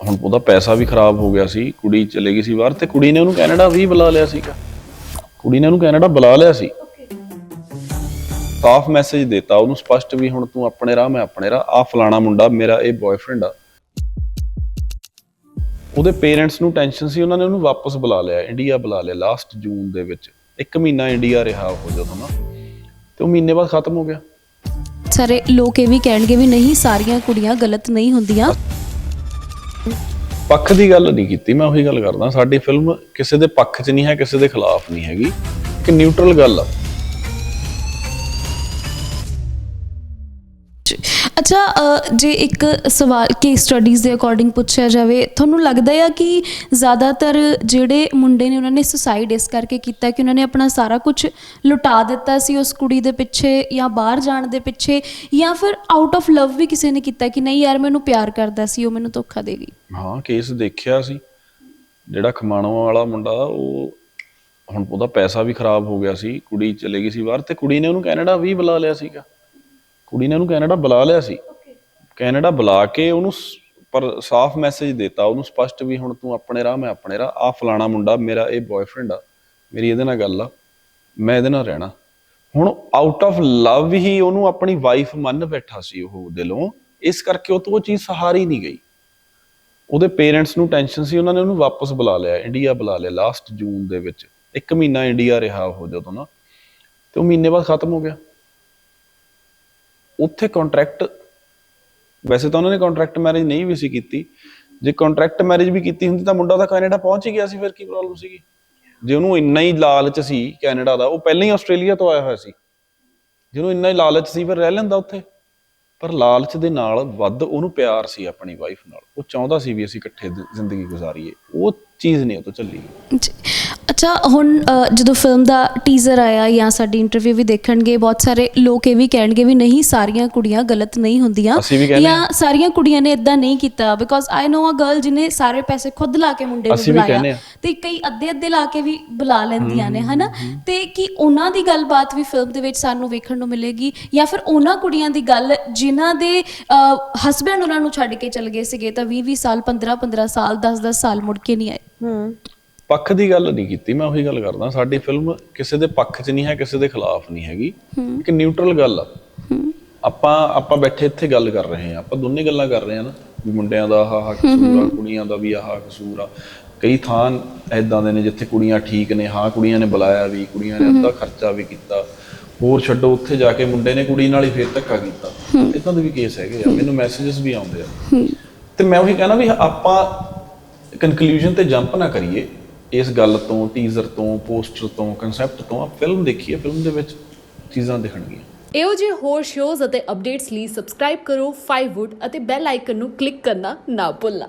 ਹੁਣ ਉਹਦਾ ਪੈਸਾ ਵੀ ਖਰਾਬ ਹੋ ਗਿਆ ਸੀ, ਕੁੜੀ ਚਲੇ ਗਈ ਸੀ ਬਾਹਰ ਤੇ ਕੁੜੀ ਨੇ ਉਹਨੂੰ ਕੈਨੇਡਾ ਵੀ ਬੁਲਾ ਲਿਆ ਸੀਗਾ। ਕੁੜੀ ਨੇ ਉਹਨੂੰ ਕੈਨੇਡਾ ਬੁਲਾ ਲਿਆ ਸੀ। ਸਾਫ਼ ਮੈਸੇਜ ਦਿੱਤਾ, ਉਹਨੂੰ ਸਪਸ਼ਟ ਵੀ ਹੁਣ ਤੂੰ ਆਪਣੇ ਰਾਹ, ਮੈਂ ਆਪਣੇ ਰਾਹ। ਆ ਫਲਾਣਾ ਮੁੰਡਾ ਮੇਰਾ, ਇਹ ਬॉयਫ੍ਰੈਂਡ ਆ। ਉਹਦੇ ਪੇਰੈਂਟਸ ਨੂੰ ਟੈਨਸ਼ਨ ਸੀ, ਉਹਨਾਂ ਨੇ ਉਹਨੂੰ ਵਾਪਸ ਬੁਲਾ ਲਿਆ ਇੰਡੀਆ ਬੁਲਾ ਲਿਆ ਲਾਸਟ ਜੂਨ ਦੇ ਵਿੱਚ। ਇੱਕ ਮਹੀਨਾ ਇੰਡੀਆ ਰਿਹਾ ਹੋ ਜਦੋਂ ਨਾ, ਤੇ ਉਹ ਮਹੀਨੇ ਬਾਅਦ ਖਤਮ ਹੋ ਗਿਆ। ਸਾਰੇ ਲੋਕ ਇਹ ਵੀ ਕਹਿਣਗੇ ਵੀ ਨਹੀਂ, ਸਾਰੀਆਂ ਕੁੜੀਆਂ ਗਲਤ ਨਹੀਂ ਹੁੰਦੀਆਂ। ਪੱਖ ਦੀ ਗੱਲ ਨਹੀਂ ਕੀਤੀ, ਮੈਂ ਉਹੀ ਗੱਲ ਕਰਦਾ, ਸਾਡੀ ਫਿਲਮ ਕਿਸੇ ਦੇ ਪੱਖ 'ਚ ਨਹੀਂ ਹੈ, ਕਿਸੇ ਦੇ ਖਿਲਾਫ ਨਹੀਂ ਹੈਗੀ। ਇੱਕ ਨਿਊਟਰਲ ਗੱਲ ਆ। ਅੱਛਾ ਜੇ ਇੱਕ ਸਵਾਲ ਕੇਸ ਸਟੱਡੀਜ਼ ਦੇ ਅਕੋਰਡਿੰਗ ਪੁੱਛਿਆ ਜਾਵੇ, ਤੁਹਾਨੂੰ ਲੱਗਦਾ ਹੈ ਕਿ ਜ਼ਿਆਦਾਤਰ ਜਿਹੜੇ ਮੁੰਡੇ ਨੇ ਉਹਨਾਂ ਨੇ ਸੁਸਾਈਡ ਇਸ ਕਰਕੇ ਕੀਤਾ ਕਿ ਉਹਨਾਂ ਨੇ ਆਪਣਾ ਸਾਰਾ ਕੁਝ ਲੁਟਾ ਦਿੱਤਾ ਸੀ ਉਸ ਕੁੜੀ ਦੇ ਪਿੱਛੇ ਜਾਂ ਬਾਹਰ ਜਾਣ ਦੇ ਪਿੱਛੇ ਜਾਂ ਫਿਰ ਆਊਟ ਆਫ ਲਵ ਵੀ ਕਿਸੇ ਨੇ ਕੀਤਾ ਕਿ ਨਹੀਂ ਯਾਰ ਮੈਨੂੰ ਪਿਆਰ ਕਰਦਾ ਸੀ, ਉਹ ਮੈਨੂੰ ਧੋਖਾ ਦੇ ਗਈ? ਹਾਂ ਕੇਸ ਦੇਖਿਆ ਸੀ। ਜਿਹੜਾ ਖਮਾਣੋਂ ਵਾਲਾ ਮੁੰਡਾ, ਉਹ ਹੁਣ ਉਹਦਾ ਪੈਸਾ ਵੀ ਖਰਾਬ ਹੋ ਗਿਆ ਸੀ, ਕੁੜੀ ਚਲੇ ਗਈ ਸੀ ਬਾਹਰ ਤੇ ਕੁੜੀ ਨੇ ਉਹਨੂੰ ਕੈਨੇਡਾ ਵੀ ਬੁਲਾ ਲਿਆ ਸੀਗਾ। ਕੁੜੀ ਨੇ ਉਹਨੂੰ ਕੈਨੇਡਾ ਬੁਲਾ ਲਿਆ ਸੀ। ਕੈਨੇਡਾ ਬੁਲਾ ਕੇ ਉਹਨੂੰ ਸ- ਪਰ ਸਾਫ਼ ਮੈਸੇਜ ਦਿੱਤਾ, ਉਹਨੂੰ ਸਪਸ਼ਟ ਵੀ ਹੁਣ ਤੂੰ ਆਪਣੇ ਰਾਹ, ਮੈਂ ਆਪਣੇ ਰਾਹ। ਆ ਫਲਾਣਾ ਮੁੰਡਾ ਮੇਰਾ ਇਹ ਬॉयਫ੍ਰੈਂਡ ਆ, ਮੇਰੀ ਇਹਦੇ ਨਾਲ ਗੱਲ ਆ, ਮੈਂ ਇਹਦੇ ਨਾਲ ਰਹਿਣਾ। ਹੁਣ ਆਊਟ ਆਫ ਲਵ ਹੀ ਉਹਨੂੰ ਆਪਣੀ ਵਾਈਫ ਮੰਨ ਬੈਠਾ ਸੀ ਉਹ ਦਿਲੋਂ, ਇਸ ਕਰਕੇ ਉਹ ਤੋਂ ਉਹ ਚੀਜ਼ ਸਹਾਰੀ ਨਹੀਂ ਗਈ। ਉਹਦੇ ਪੇਰੈਂਟਸ ਨੂੰ ਟੈਨਸ਼ਨ ਸੀ, ਉਹਨਾਂ ਨੇ ਉਹਨੂੰ ਵਾਪਸ ਬੁਲਾ ਲਿਆ ਇੰਡੀਆ ਬੁਲਾ ਲਿਆ ਲਾਸਟ ਜੂਨ ਦੇ ਵਿੱਚ। ਇੱਕ ਮਹੀਨਾ ਇੰਡੀਆ ਰਿਹਾ ਉਹ ਜਦੋਂ ਨਾ, ਤੇ ਉਹ ਮਹੀਨੇ ਬਾਅਦ ਖਤਮ ਹੋ ਗਿਆ। ਉੱਥੇ ਕੰਟਰੈਕਟ ਵੈਸੇ ਤਾਂ ਉਹਨਾਂ ਨੇ ਕੰਟਰੈਕਟ ਮੈਰਿਜ ਨਹੀਂ ਵੀ ਸੀ ਕੀਤੀ। ਜੇ ਕੰਟਰੈਕਟ ਮੈਰਿਜ ਵੀ ਕੀਤੀ ਹੁੰਦੀ ਤਾਂ ਮੁੰਡਾ ਤਾਂ ਕੈਨੇਡਾ ਪਹੁੰਚ ਹੀ ਗਿਆ ਸੀ, ਫਿਰ ਕੀ ਪ੍ਰੋਬਲਮ ਸੀਗੀ? ਜੇ ਉਹਨੂੰ ਇੰਨਾ ਹੀ ਲਾਲਚ ਸੀ ਕੈਨੇਡਾ ਦਾ, ਉਹ ਪਹਿਲਾਂ ਹੀ ਆਸਟ੍ਰੇਲੀਆ ਤੋਂ ਆਇਆ ਹੋਇਆ ਸੀ। ਜਿਹਨੂੰ ਇੰਨਾ ਹੀ ਲਾਲਚ ਸੀ, ਫਿਰ ਰਹਿ ਲੈਂਦਾ ਉੱਥੇ। ਪਰ ਲਾਲਚ ਦੇ ਨਾਲ ਵੱਧ ਉਹਨੂੰ ਪਿਆਰ ਸੀ ਆਪਣੀ ਵਾਈਫ ਨਾਲ। ਉਹ ਚਾਹੁੰਦਾ ਸੀ ਵੀ ਅਸੀਂ ਇਕੱਠੇ ਜ਼ਿੰਦਗੀ ਗੁਜ਼ਾਰੀਏ। ਉਹ ਚੀਜ਼ ਨਹੀਂ ਉਹ ਤੋਂ ਚੱਲੀ। ਅੱਛਾ ਹੁਣ ਜਦੋਂ ਫਿਲਮ ਦਾ ਟੀਜ਼ਰ ਆਇਆ ਜਾਂ ਸਾਡੀ ਇੰਟਰਵਿਊ ਵੀ ਦੇਖਣਗੇ ਬਹੁਤ ਸਾਰੇ ਲੋਕ ਇਹ ਵੀ ਕਹਿਣਗੇ ਵੀ ਨਹੀਂ ਸਾਰੀਆਂ ਕੁੜੀਆਂ ਗਲਤ ਨਹੀਂ ਹੁੰਦੀਆਂ ਅਸੀਂ ਵੀ ਕਹਿੰਦੇ ਜਾਂ ਸਾਰੀਆਂ ਕੁੜੀਆਂ ਨੇ ਇਦਾਂ ਨਹੀਂ ਕੀਤਾ because I no a girl ਜਿਹਨੇ ਸਾਰੇ ਪੈਸੇ ਖੁਦ ਲਾ ਕੇ ਮੁੰਡੇ ਨੂੰ ਅਸੀਂ ਵੀ ਕਹਿੰਦੇ ਬੁਲਾਇਆ। ਤੇ ਕਈ ਅੱਧੇ ਅੱਧੇ ਲਾ ਕੇ ਵੀ ਬੁਲਾ ਲੈਂਦੀਆਂ ਨੇ ਹਨਾ? ਤੇ ਕੀ ਉਹਨਾਂ ਦੀ ਗੱਲਬਾਤ ਵੀ ਫਿਲਮ ਦੇ ਵਿੱਚ ਸਾਨੂੰ ਵੇਖਣ ਨੂੰ ਮਿਲੇਗੀ ਜਾਂ ਫਿਰ ਉਹਨਾਂ ਕੁੜੀਆਂ ਦੀ ਗੱਲ ਜਿਨ੍ਹਾਂ ਦੇ ਹਸਬੰਡ ਉਹਨਾਂ ਨੂੰ ਛੱਡ ਕੇ ਚਲ ਗਏ ਸੀਗੇ ਤਾਂ 20 20 ਸਾਲ 15 15 ਸਾਲ 10 10 ਸਾਲ ਮੁੜ ਕੇ ਨਹੀਂ ਆਏ? ਹੂੰ। ਪੱਖ ਦੀ ਗੱਲ ਨਹੀਂ ਕੀਤੀ ਮੈਂ ਉਹੀ ਗੱਲ ਕਰਦਾ ਸਾਡੀ ਫਿਲਮ ਕਿਸੇ ਦੇ ਪੱਖ 'ਚ ਨਹੀਂ ਹੈ ਕਿਸੇ ਦੇ ਖਿਲਾਫ ਨਹੀਂ ਹੈਗੀ। ਇੱਕ ਨਿਊਟਰਲ ਗੱਲ ਆ। ਆਪਾਂ ਆਪਾਂ ਬੈਠੇ ਇੱਥੇ ਗੱਲ ਕਰ ਰਹੇ ਹਾਂ ਆਪਾਂ ਦੋਨੇ ਗੱਲਾਂ ਕਰ ਰਹੇ ਹਾਂ ਨਾ ਵੀ ਮੁੰਡਿਆਂ ਦਾ ਆਹ ਕਸੂਰ ਆ ਕੁੜੀਆਂ ਦਾ ਵੀ ਆਹ ਕਸੂਰ ਆ। ਕਈ ਥਾਂ ਐਦਾਂ ਦੇ ਨੇ ਜਿੱਥੇ ਕੁੜੀਆਂ ਠੀਕ ਨੇ ਹਾਂ ਕੁੜੀਆਂ ਨੇ ਬੁਲਾਇਆ ਵੀ ਕੁੜੀਆਂ ਨੇ ਅੱਧਾ ਖਰਚਾ ਵੀ ਕੀਤਾ। ਹੋਰ ਛੱਡੋ ਉੱਥੇ ਜਾ ਕੇ ਮੁੰਡੇ ਨੇ ਕੁੜੀ ਨਾਲ ਹੀ ਫੇਰ ਧੱਕਾ ਕੀਤਾ। ਇਦਾਂ ਦੇ ਵੀ ਕੇਸ ਹੈਗੇ ਆ ਮੈਨੂੰ ਮੈਸੇजेस ਵੀ ਆਉਂਦੇ ਆ। ਤੇ ਮੈਂ ਉਹੀ ਕਹਿਣਾ ਵੀ ਆਪਾਂ ਕਨਕਲੂਜਨ ਤੇ ਜੰਪ ਨਾ ਕਰੀਏ। ਇਸ ਗੱਲ ਤੋਂ ਟੀਜ਼ਰ ਤੋਂ ਪੋਸਟਰ ਤੋਂ ਕਨਸੈਪਟ ਤੋਂ ਆ ਫਿਲਮ ਦੇਖੀਏ ਫਿਲਮ ਦੇ ਵਿੱਚ ਚੀਜ਼ਾਂ ਦਿਖਣਗੀਆਂ। ਇਹੋ ਜਿਹੇ ਹੋਰ ਸ਼ੋਜ਼ ਅਤੇ ਅਪਡੇਟਸ ਲਈ ਸਬਸਕ੍ਰਾਈਬ ਕਰੋ 5wood ਅਤੇ ਬੈਲ ਆਈਕਨ ਨੂੰ ਕਲਿੱਕ ਕਰਨਾ ਨਾ ਭੁੱਲਣਾ।